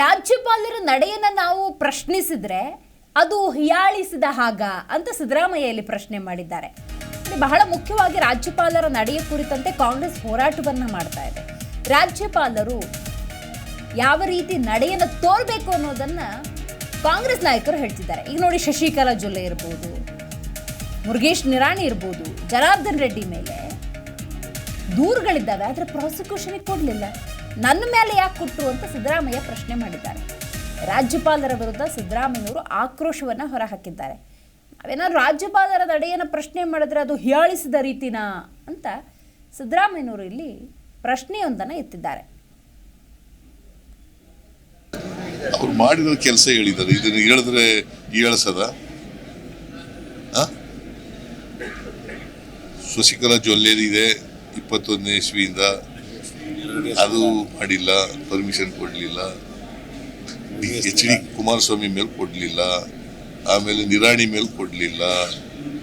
ರಾಜ್ಯಪಾಲರ ನಡೆಯನ್ನ ನಾವು ಪ್ರಶ್ನಿಸಿದ್ರೆ ಅದು ಹಿಯಾಳಿಸಿದ ಹಾಗ ಅಂತ ಸಿದ್ದರಾಮಯ್ಯ ಇಲ್ಲಿ ಪ್ರಶ್ನೆ ಮಾಡಿದ್ದಾರೆ. ಬಹಳ ಮುಖ್ಯವಾಗಿ ರಾಜ್ಯಪಾಲರ ನಡೆಯ ಕುರಿತಂತೆ ಕಾಂಗ್ರೆಸ್ ಹೋರಾಟವನ್ನ ಮಾಡ್ತಾ ಇದೆ. ರಾಜ್ಯಪಾಲರು ಯಾವ ರೀತಿ ನಡೆಯನ್ನು ತೋರ್ಬೇಕು ಅನ್ನೋದನ್ನ ಕಾಂಗ್ರೆಸ್ ನಾಯಕರು ಹೇಳ್ತಿದ್ದಾರೆ. ಈಗ ನೋಡಿ ಶಶಿಕಲಾ ಜೊಲ್ಲೆ ಇರ್ಬೋದು, ಮುರುಗೇಶ್ ನಿರಾಣಿ ಇರ್ಬೋದು, ಜನಾರ್ದನ್ ರೆಡ್ಡಿ ಮೇಲೆ ದೂರುಗಳಿದ್ದಾವೆ, ಆದರೆ ಪ್ರಾಸಿಕ್ಯೂಷನ್ ಕೊಡಲಿಲ್ಲ. ನನ್ನ ಮೇಲೆ ಯಾಕೆ ಕೊಟ್ಟರು ಅಂತ ಸಿದ್ದರಾಮಯ್ಯ ಪ್ರಶ್ನೆ ಮಾಡಿದ್ದಾರೆ. ರಾಜ್ಯಪಾಲರ ವಿರುದ್ಧ ಸಿದ್ದರಾಮಯ್ಯವರು ಆಕ್ರೋಶವನ್ನು ಹೊರಹಾಕಿದ್ದಾರೆ. ನಾವೇನಾದ್ರು ರಾಜ್ಯಪಾಲರ ನಡೆಯನ್ನು ಪ್ರಶ್ನೆ ಮಾಡಿದ್ರೆ ಅದು ಹಿಯಾಳಿಸಿದ ರೀತಿನಾ ಅಂತ ಸಿದ್ದರಾಮಯ್ಯನವರು ಇಲ್ಲಿ ಪ್ರಶ್ನೆಯೊಂದನ್ನು ಎತ್ತಿದ್ದಾರೆ. ಅವ್ರು ಮಾಡಿರೋ ಕೆಲಸ ಹೇಳಿದ್ದಾರೆ. ಇದನ್ನು ಹೇಳಿದ್ರೆ ಹೇಳಸದ ಶಶಿಕಲಾ ಜೊಲ್ಲೆದಿದೆ ಇಪ್ಪತ್ತೊಂದನೇ ಇಸ್ವಿಯಿಂದ. ಅದು ಮಾಡಿಲ್ಲ ಪರ್ಮಿಷನ್ ಕೊಡಲಿಲ್ಲ. ಎಚ್ ಡಿ ಕುಮಾರಸ್ವಾಮಿ ಮೇಲೆ ಕೊಡಲಿಲ್ಲ. ಆಮೇಲೆ ನಿರಾಣಿ ಮೇಲೆ ಕೊಡಲಿಲ್ಲ.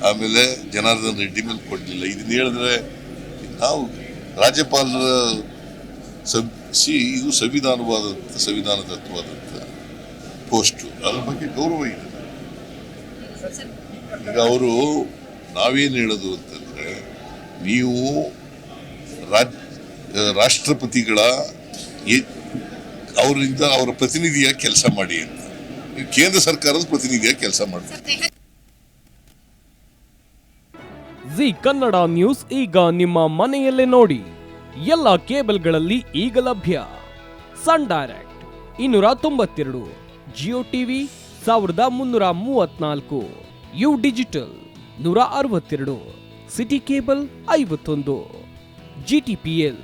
ಆಮೇಲೆ ಜನಾರ್ದನ್ ರೆಡ್ಡಿ ಮೇಲೆ ಕೊಡಲಿಲ್ಲ. ಇದನ್ನ ಹೇಳಿದ್ರೆ ನಾವು ರಾಜ್ಯಪಾಲರ ಸಂ ಸಿ ಇದು ಸಂವಿಧಾನವಾದಂಥ ಸಂವಿಧಾನದತ್ವವಾದಂಥ ಪೋಸ್ಟು. ಅದ್ರ ಬಗ್ಗೆ ಗೌರವ ಇದೆ. ಈಗ ಅವರು ನಾವೇನು ಹೇಳೋದು ಅಂತಂದರೆ ನೀವು ರಾಜ್ ರಾಷ್ಟ್ರಪತಿಗಳ ಅವರಿಂದ ಅವರ ಪ್ರತಿನಿಧಿಯಾಗಿ ಕೆಲಸ ಮಾಡಿ ಅಂತ. ಕೇಂದ್ರ ಸರ್ಕಾರದ ಪ್ರತಿನಿಧಿಯಾಗಿ ಕೆಲಸ ಮಾಡ್ತಾರೆ ಜಿ ಕನ್ನಡ ನ್ಯೂಸ್ ಈಗ ನಿಮ್ಮ ಮನೆಯಲ್ಲೇ ನೋಡಿ. ಎಲ್ಲ ಕೇಬಲ್ಗಳಲ್ಲಿ ಈಗ ಲಭ್ಯ. ಸನ್ ಡೈರೆಕ್ಟ್ ಇನ್ನೂರ ತೊಂಬತ್ತೆರಡು, ಜಿಯೋ ಟಿವಿ ಸಾವಿರದ ಮುನ್ನೂರ ಮೂವತ್ನಾಲ್ಕು, ಯು ಡಿಜಿಟಲ್ ನೂರ ಅರವತ್ತೆರಡು, ಸಿಟಿ ಕೇಬಲ್ ಐವತ್ತೊಂದು, ಜಿ ಟಿ ಪಿ ಎಲ್